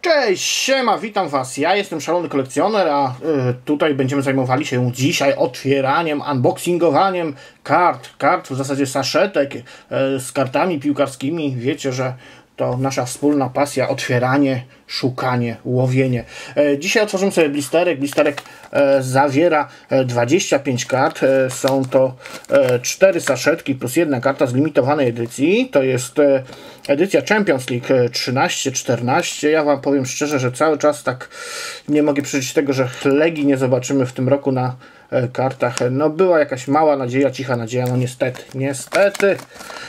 Cześć, siema, witam Was. Ja jestem Szalony Kolekcjoner, a y, tutaj będziemy zajmowali się dzisiaj otwieraniem, unboxingowaniem kart, kart w zasadzie saszetek y, z kartami piłkarskimi. Wiecie, że to nasza wspólna pasja, otwieranie, szukanie, łowienie. E, dzisiaj otworzymy sobie blisterek. Blisterek e, zawiera e, 25 kart. E, są to e, 4 saszetki plus jedna karta z limitowanej edycji. To jest edycja Champions League e, 13-14. Ja Wam powiem szczerze, że cały czas tak nie mogę przeżyć tego, że Legii nie zobaczymy w tym roku na kartach. No była jakaś mała nadzieja, cicha nadzieja, no niestety, niestety.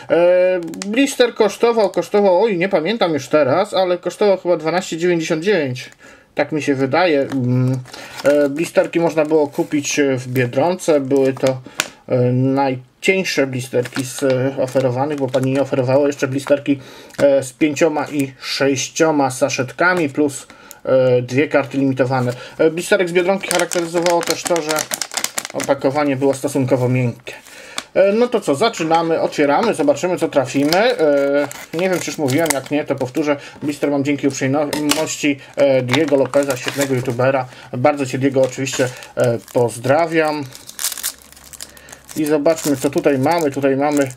E, blister kosztował, kosztował, oj nie pamiętam już teraz, ale kosztował chyba 12,99. Tak mi się wydaje. Mm, e, Blisterki można było kupić e, w Biedronce. Były to e, najcieńsze blisterki z e, oferowanych, bo pani nie oferowała jeszcze blisterki e, z pięcioma i sześcioma saszetkami plus e, dwie karty limitowane. E, Blisterek z Biedronki charakteryzowało też to, że opakowanie było stosunkowo miękkie. E, No to co, zaczynamy, otwieramy, zobaczymy co trafimy. E, Nie wiem, czy już mówiłem, jak nie, to powtórzę. Blister mam dzięki uprzejmości e, Diego Lopeza, świetnego youtubera. Bardzo Cię Diego oczywiście pozdrawiam. I zobaczmy, co tutaj mamy. Tutaj mamy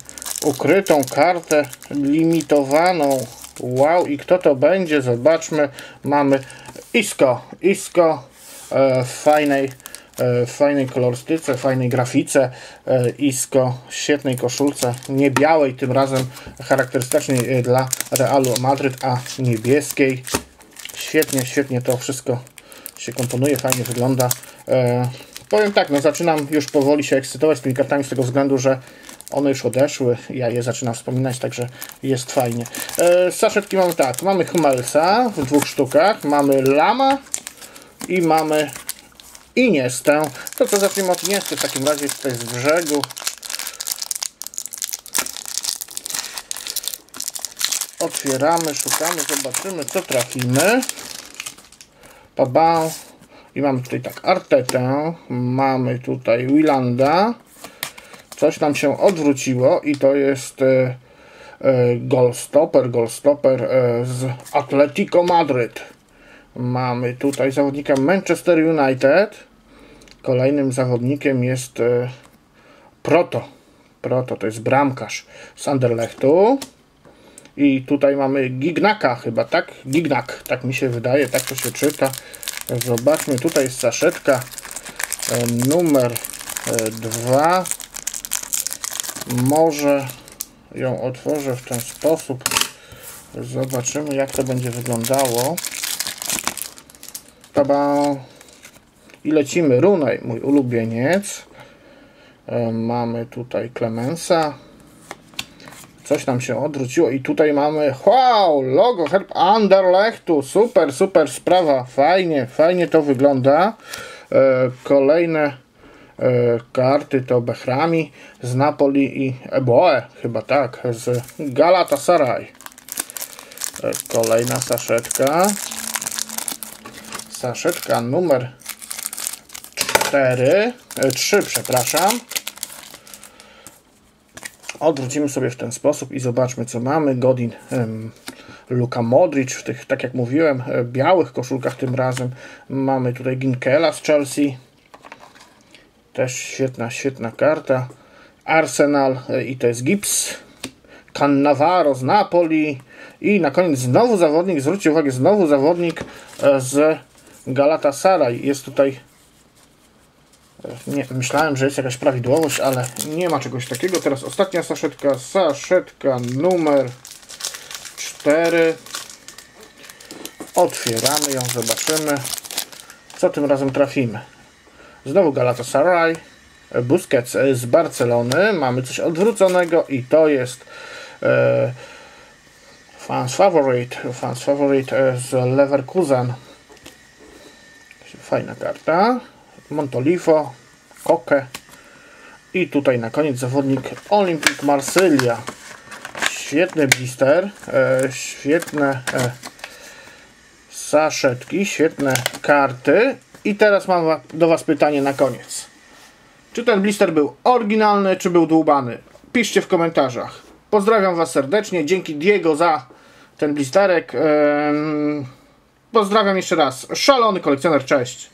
ukrytą kartę limitowaną. Wow, i kto to będzie? Zobaczmy. Mamy Isko. Isko w fajnej, w fajnej kolorystyce, fajnej grafice. E, Isko w świetnej koszulce, nie białej, tym razem charakterystycznej e, dla Realu Madryt, a niebieskiej. Świetnie, świetnie to wszystko się komponuje, fajnie wygląda. E, powiem tak, no zaczynam już powoli się ekscytować tymi kartami z tego względu, że one już odeszły, ja je zaczynam wspominać, także jest fajnie. E, saszetki mamy tak, mamy Humelsa w dwóch sztukach, mamy Lama i mamy Iniestę. To co zacznijmy od Iniesty w takim razie tutaj z brzegu. Otwieramy, szukamy, zobaczymy co trafimy. Pabam. I mamy tutaj tak Artetę, mamy tutaj Willanda. Coś nam się odwróciło i to jest e, e, Goalstopper, Goalstopper e, z Atletico Madryt. Mamy tutaj zawodnika Manchester United. Kolejnym zawodnikiem jest e, Proto. Proto to jest bramkarz z Anderlechtu. I tutaj mamy Gignaka chyba, tak? Gignak, tak mi się wydaje, tak to się czyta. Zobaczmy, tutaj jest saszetka e, numer 2. Może ją otworzę w ten sposób. Zobaczymy, jak to będzie wyglądało. Taba. I lecimy. Runej, mój ulubieniec. E, Mamy tutaj Clemensa. Coś nam się odwróciło i tutaj mamy wow, logo herb Anderlechtu. Super, super sprawa. Fajnie, fajnie to wygląda. E, kolejne e, karty to Bechrami z Napoli i Eboe, chyba tak, z Galatasaray. Kolejna saszetka. Saszetka numer 4, 3, przepraszam. Odwrócimy sobie w ten sposób i zobaczmy co mamy. Godin, Luka Modric w tych, tak jak mówiłem, e, białych koszulkach tym razem. Mamy tutaj Ginkela z Chelsea. Też świetna, świetna karta. Arsenal e, i to jest Gips. Cannavaro z Napoli. I na koniec znowu zawodnik, zwróćcie uwagę, znowu zawodnik e, z Galatasaray. Jest tutaj nie, myślałem, że jest jakaś prawidłowość, ale nie ma czegoś takiego. Teraz ostatnia saszetka, saszetka numer 4. Otwieramy ją, zobaczymy, co tym razem trafimy. Znowu Galatasaray, Busquets z Barcelony. Mamy coś odwróconego i to jest e, fans favorite, fans favorite e, z Leverkusen. Fajna karta. Montolifo, Koke i tutaj na koniec zawodnik Olympic Marsylia. Świetny blister, e, świetne e, saszetki, świetne karty. I teraz mam do Was pytanie na koniec. Czy ten blister był oryginalny, czy był dłubany? Piszcie w komentarzach. Pozdrawiam Was serdecznie. Dzięki Diego za ten blisterek. Em, pozdrawiam jeszcze raz. Szalony kolekcjoner, cześć.